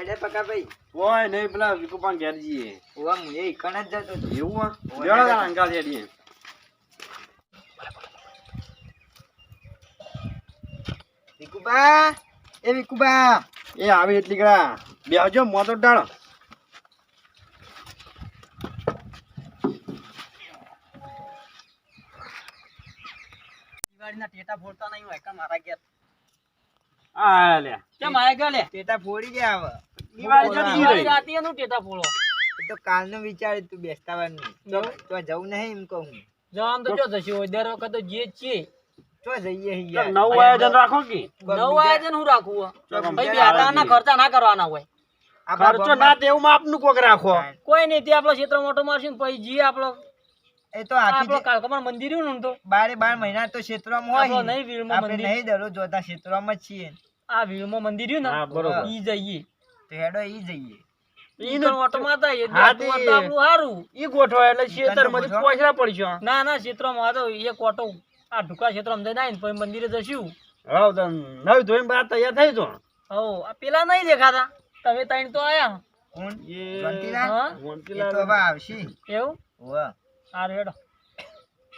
હેડે પકા ભાઈ. ઓય નહીં પેલા વિકુપાન ઘેર જઈએ. ઓવા હું એ ઈકણ જ જતો હતો. એવું લેવડો હેડે. તારા અંગાત હેડીએ. વિકુબા એ વિકુબા. એ આવી એટલી કડા બેહજો મોતો ડાળો દિવાળીના ટેટા ફોડતા નહીં હોય કે મારા ગયા આ લે. કેમ આયા ગયા લે? ટેટા ફોડી ગયા હવે દિવાળી જતી રહી. રાતે એનું ટેટા ફોડો તો કાલનો વિચાર તું બેસતાવાનું તો તો જવું નહીં એમ કહું જવાનું તો ચો જશે દર વખત તો જે છીએ તો જઈએ યાર. નવું આયોજન રાખો કે? નવ આયોજન હું રાખવું ભાઈ બેટાના ખર્ચા ના કરવાના હોય. ખર્ચો ના તેવું માપનું કોક રાખો. કોઈ નહીં તે આપણો ક્ષેત્ર મોટો મારશું પછી આપણો એ તો આખી આપણો જે- મંદિર ને તો. બારે બાર મહિના તો ક્ષેત્રમાં હોય. નહીં વીરમાં મંદિર. નહીં દરરોજ જોતા ક્ષેત્રમાં જ છીએ. આ વીરમાં મંદિર રહ્યું ને બરોબર. ઈ જઈએ. તો હેડો ઈ જઈએ. ના ના તો એક ઓટો આ ઢુકા મંદિરે જશું. હવે તો નવી ધોઈને બહાર તૈયાર થઈ જો હો આ પેલા નહીં દેખાતા. તમે ત્રણ તો આયા. કોણ? એ શાંતિલાલ? તો આવશે. એવું? હોવે. સારું હેડો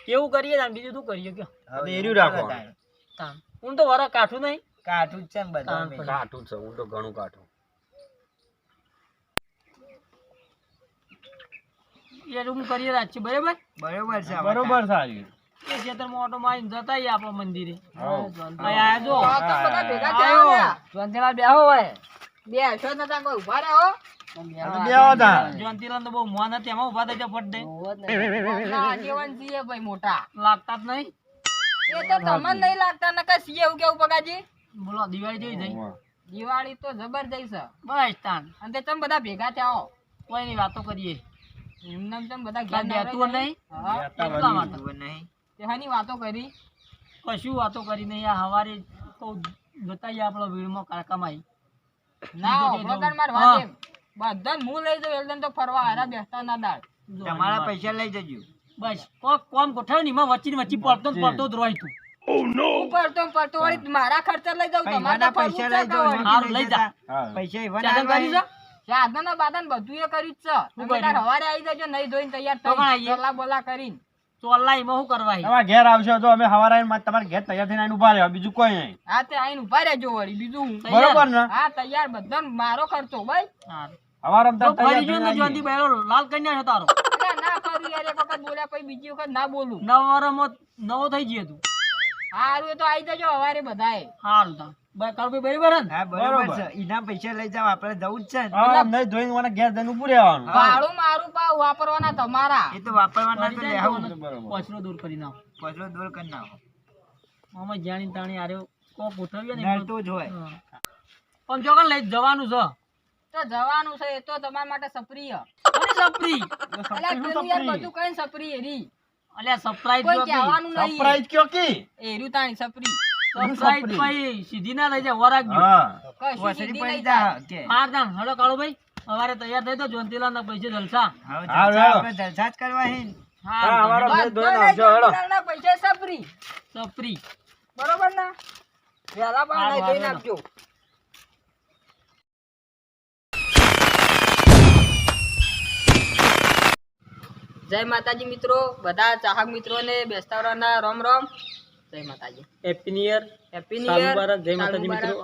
કેવું કરીએ તાન બીજું શું કરીએ કે હવે એર્યું રાખો. કરે તાણે. તાન હું તો વરા કાઠું નહીં. કાઠું જ છે ને બધા તાણ અમે. પછી. કાઠું છે હું તો ઘણું કાઠું. એ હું કરીએ રાત છે. બરાબર? બરોબર છે બરોબર સારી એ ખેતરમાં ઓટો મારીને જતા આપણે મંદિરે. આયા જો. હા, હા, ભેગા થયા રહ્યા. બેહો હોય બેસો નતા કોઈ ઊભા રહો બેહો તો બહુ મોન હતી એમાં ઊભા થઈ ફટ દે. મોટા. લાગતા જ નહીં. એ તો તમને નહીં લાગતા નકર છીએ એવું કેવું પગાજી? બોલો દિવાળી જોઈ થઈ. દિવાળી તો જબરજસ્ત છે. બસ તાન. અને તે તમે બધા ભેગા થયા કોઈ ની વાતો કરીએ. એમને એમ બધા ઘેર બેઠું નહીં? એટલા માટે નહીં. તે વાતો કરી. કશું વાતો કરી નહીં. આ હવારે કહું જતા આપણો વીડમાં કારકામાં ના વગર માર વાત એમ. બધાને હું લઈ જાઉં એટલે તો ફરવા હારા બેસતા ના દાળ. તમારા પૈસા લઈ જજો. બસ. કોક કોમ ગોઠવ્યું ને એમાં વચ્ચે વચ્ચે પડતો પડતો જ રોય તું ઉપર તો પડતો વળી મારા ખર્ચા લઈ જાઉં તમારે પૈસા લઈ છે જાઓ લઈ જા. પૈસા સાધન બાધન બધું એ કર્યું જ છે. તાર હવારે આવી જજો નહીં ધોઈને તૈયાર તો. થઈ બોલા બોલા કરીને. ચોલ્લા એમાં શું કરવા તમારા ઘેર આવશો તો અમે હવારે આવીને તમારા ઘેર તૈયાર થઈને આવીને ઊભા રહેવા. બીજું કોઈ નહીં. હા તે આઈને ઊભા રહેજો વળી. બીજું બરોબર ને? હા તૈયાર બધા મારો ખર્ચો ભાઈ. હવારે તો ફરી લાલ કન્યા નાખ્યો તારો. ના કરું યાર એક વખત બોલ્યા પછી બીજી વખત ના બોલું. નવ વરસમાં નવો થઈ જઈએ તું. હારું એ તો આવી જજો હવારે બધાએ. હારું બ- કાળુભાઈ બરાબર ને? હા બરોબર બરોબર. છે. એના પૈસા લઈ જાઓ આપણે જવું જ છે ને. નહીં ધોઈને મને ઘેર જઈને ઊભું રહેવાનું. ભાડું મારું પાવ વાપરવાના તમારા. એ તો વાપરવાના તો લેવું. તો દૂર કરી નાખો. કચરો દૂર કરી નાખો. આમાં જાણી તાણી આરે કોક ગોઠવ્યો ને નડતું જ હોય. પણ ચોકન લઈ જવાનું છે. તો જવાનું છે એ તો તમારા માટે સપ્રિય. સપરી? બધું કઈ સપ્રી એરી અલ્યા સરપ્રાઈઝ સરપ્રાઈઝ કયો કી? એર્યું તાણી સપ્રી. સીધી ના જાય હા. જા. તૈયાર થઈ તો ના પૈસે જલસા. હા, આપણે જલસા જ કરવા હે. હા, અમારો આવજો પૈસા સપ્રી. સપરી. બરોબર ને? માતાજી મિત્રો બધા ચાહક મિત્રોને બેસતા રોમ રોમ. જય માતાજી હેપી ન્યુ યર હેપી સાલ ન્યુ યર મુબારક જય માતાજી મિત્રો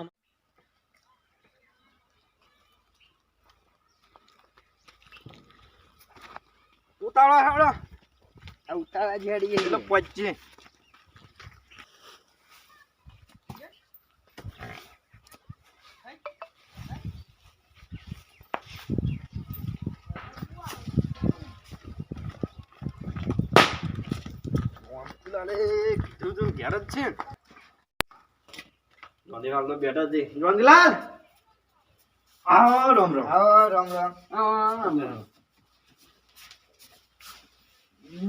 ઉતાવળો હેડો આ ઉતાવળા જેડીએ. એટલે પહોંચીએ મોહનલાલે તું ઘેર જ છે. જોંધીલાલ તો બેઠા છે. જોંધીલાલ આવો રામ રામ. આવો રામ રામ.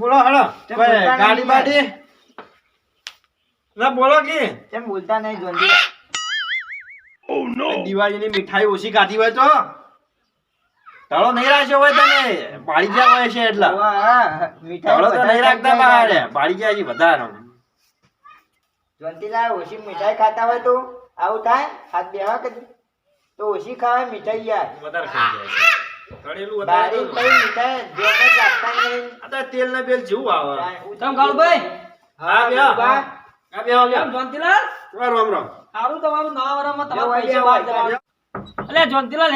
બોલો કોઈ બોલતા ગાડી બાડી ના બોલો કે. કેમ બોલતા નહીં જોંધી દિવાળીની મીઠાઈ ઓછી ખાધી હોય તો? તળો નહીં રાખ્યો હોય તને? પાડી ગયા હોય છે એટલા. મીઠાઈ તળો તો નહીં રાખતા ખાતા બહાર. પાડી ગયા છે વધારે. જોંતીલાલ ઓછી મીઠાઈ ખાતા હોય તો આવું થાય? હાથ બેહવા કદી? તો ઓછી ખાવાય મીઠાઈ યાર. વધારે ખાઈ જાય બારી વધારે મીઠાઈ જોર જ નહીં. આ તેલ ને બેલ જેવું આવે. તમ કાળુભાઈ હા બે. રામ રામ. સારું તમારું નવા વરામાં તમારા પૈસા આવો, બહાર જવાનું.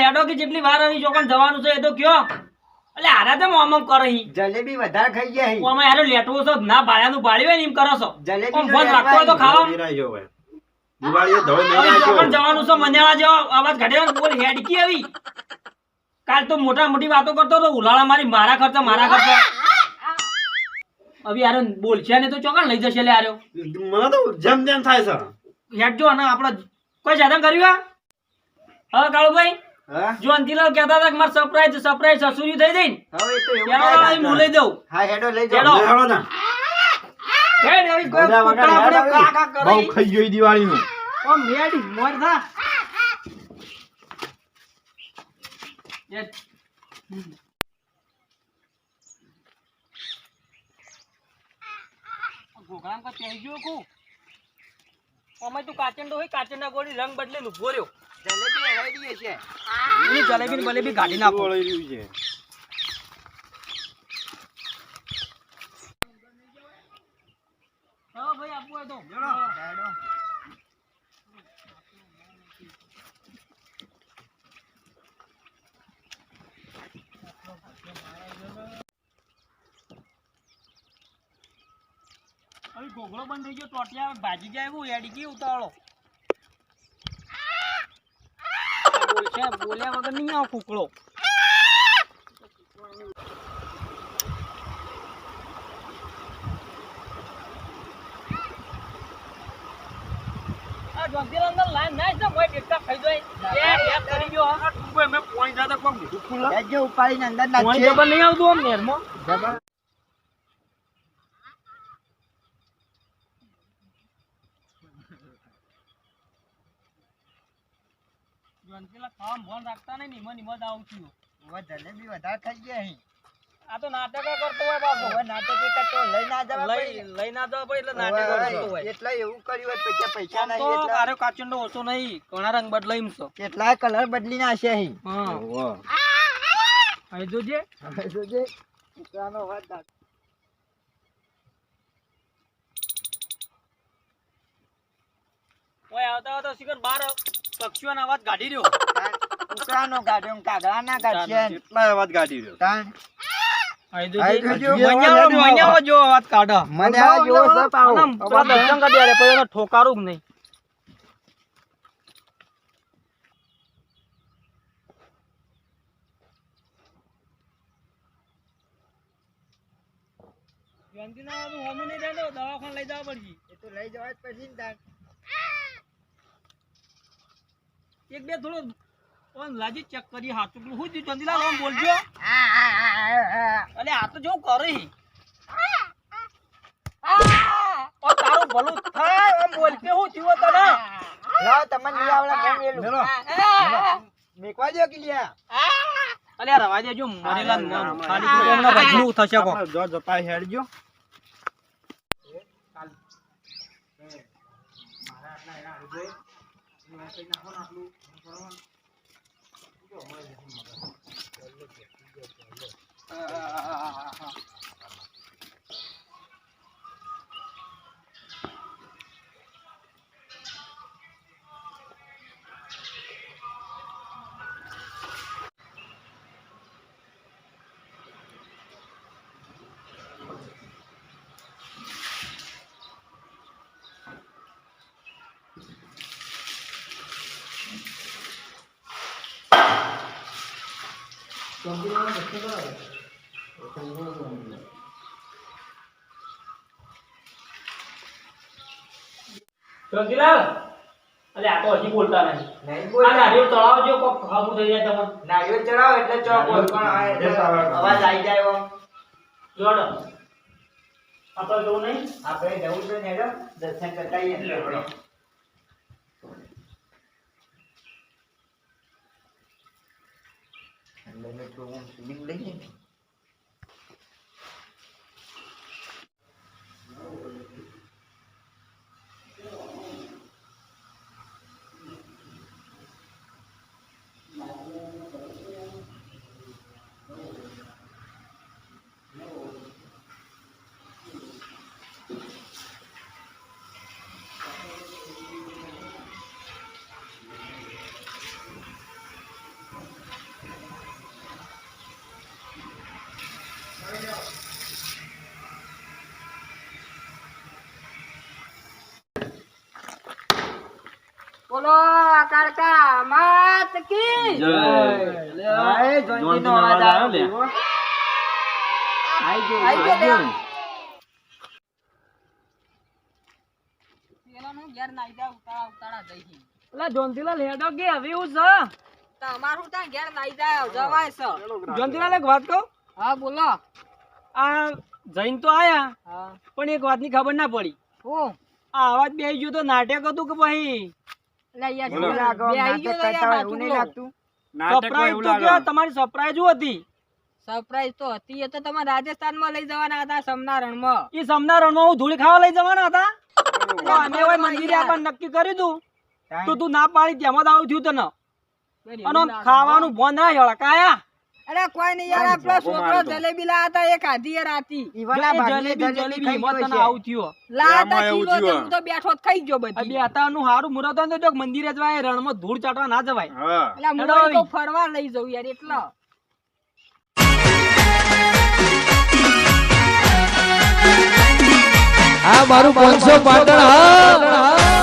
હેડો કે જેટલી વાર આવી ચોકન જવાનું છે એ તો કયો. અલે આરા તો મોમમ કરો હી. જલેબી વધારે ખાઈ ગયા હી. ઓમે યાર લેટવો છો ના બાળાનું ને એમ કરો છો. જલેબી બંધ રાખતો તો ખાવા? જો દિવાળીએ ધોળ હવે નિરાય ચોકન જવાનું છો મન્યાવા જેવો અવાજ ઘડે બોલ હેડકી આવી. કાલ તો મોટા મોટી વાતો કરતો તો ઉલાળા મારી મારા ખર્ચા મારા ખર્ચા. હવે યાર બોલશે ને તો ચોકન લઈ જશે લે આર્યો મને તો જેમ જેમ થાય છે. હેડજો ને આપણે કોઈ સાધન કર્યું આ? હા કાળુભાઈ? જો અંતિલાલ કહેતા હતા કે મારે સરપ્રાઈઝ સરપ્રાઈઝ સસુરી થઈ જઈ હવે તો એવું થાય. હું લઈ દઉં. હા હેડો લઈ જાઓ. હેડો. ના. હેડ આવી ગયો આપણે કાકા કા કા બહુ કરે. ખાઈ ગઈ દિવાળીનું. ઓ મેડી મોર થા. કાંઈ પહેરી ગયો કુ? અમે તું કાચંડો હોય કાચંડા ગોળી રંગ બદલે રહ્યો. જલેબી છે. જલેબી ને બલેબી કાઢી નાખો. રહ્યું છે. હા ભાઈ આપવું હોય તો. ઘોઘરો બંધ થઈ ગયો ટોટિયા ભાજી જાય એવું એડી ગયું ઉતાવળો બોલશે બોલ્યા વગર નહીં આવો કુકડો આ જોંતીલા અંદર લાઈન ના છે કોઈ ટેક્કા ખાઈ જાય એક એક કરી ગયો હા તું મેં પોઈન્ટ જાતા કોમ કીધું ખુલ્લા? હેડજો ઉપાડીને અંદર. જબર નહીં આવતું આમ નેરમાં? જબર. કામ ભણ રાખતા નહીં નિમો નિમો છું હવે જલેબી વધારે થઈ ગયા અહીં આ તો નાટક કરતો હોય બાપુ હવે નાટક એક તો લઈ ના જવા લઈ લઈ ના જવા પડે એટલે નાટક કરતો હોય. એટલે એવું કર્યું હોય પૈસા પૈસા આમ તો કારો કાચંડો ઓછો નહીં ઘણા રંગ બદલાઈમ છો. કેટલા કલર બદલી નાખ્યા અહીં હા. અહીં જોજે. હવે જોજે. કૂતરાનો વાત નાખ. ઓય આવતા આવતા શિખર બાર પક્ષીઓનો અવાજ કાઢી રહ્યો. કૂતરાનો કાઢ્યો કાગડાના કાઢ્યા. અવાજ કાઢી રહ્યો. તાણ પછી ઠોકારું નહીં. દવાખાને લઈ જવા પડશે. એ તો લઈ જવા જ પડશે ને તાણ. એક બે થોડો ઓન લાજી ચેક કરી હાથ ટુકડું હું ચંદીલાલ આમ બોલજો. અલે આ તો જો કરી. ઓ તારું ભલું થાય આમ બોલ કે હું જીવો તને? લા તમને નહીં આવડે, મેં મેલું. મેલો. મેકવા દ્યો કે લ્યા. અલે રવા દેજો મરેલા ન ખાલી તો એમને રજનું થશે કો જો જતા હેડજો. Me voy a peinar ચંદીલાલ અલે આ તો હજી બોલતા નહીં નહીં આ બોલતા. નારિયેળ જો કોક ખાવું થઈ જાય તમને નારિયેળ ચડાવો એટલે ચોક બોલ પણ આવે અવાજ આવી જાય આમ. આ આપણે જવું નહીં આપણે જવું છે ને દર્શન કરતા આવીએ ને આપણે. અંદરનું થોડું feeling લઈએ માત કી જય. હાય, જોઈન્ટીનો જોઈન્ટીનો અવાજ અવાજ આવ્યો આવ્યો લે. આઈ ગયો, આઈ ગયો આઈ ગયો. લે. પેલાનું ઘેર નાઈ જા ઉતાળા ઉતાળા જઈ એટલે જોનતીલાલ હેડો કે હવે એવું છે? તમારું ત્યાં ઘેર નાઈ જાય જવાય છે. જોનતીલાલ એક વાત કહું? હા બોલો. આ જૈન તો આયા પણ એક વાતની ખબર ના પડી. હું? આ અવાજ બે ગયું તો નાટક હતું કે પછી? તમારી સરપ્રાઈઝ હતી? સરપ્રાઈઝ તો હતી એ તો તમે રાજસ્થાનમાં લઈ જવાના હતા સમના રણમાં એ સમના રણમાં હું ધૂળ ખાવા લઈ જવાના હતા? અમે હવે મંદિરે આપણને નક્કી કર્યું તું. તો તું ના પાડી તેમાં જ આવું થયું તને. અને ખાવાનું બંધ ના હળકાયા અરે કોઈ નહીં યાર આપણો છોકરો જલેબી લાતા હતા એ ખાધી એ રાતી ઈવાના જલેબી જલેબી હિંમત તને. આવું થયું કિલો તો હું તો બેઠો જ ખાઈ ગયો બધી. અબે બે હતાનું હારું મુહૂર્ત હોય જો મંદિરે જવાય રણમાં ધૂળ ચાટવા ના જવાય. એટલે હું તો ફરવા લઈ જઉં યાર એટલો. આ મારું પાંચસો પાટણ હા.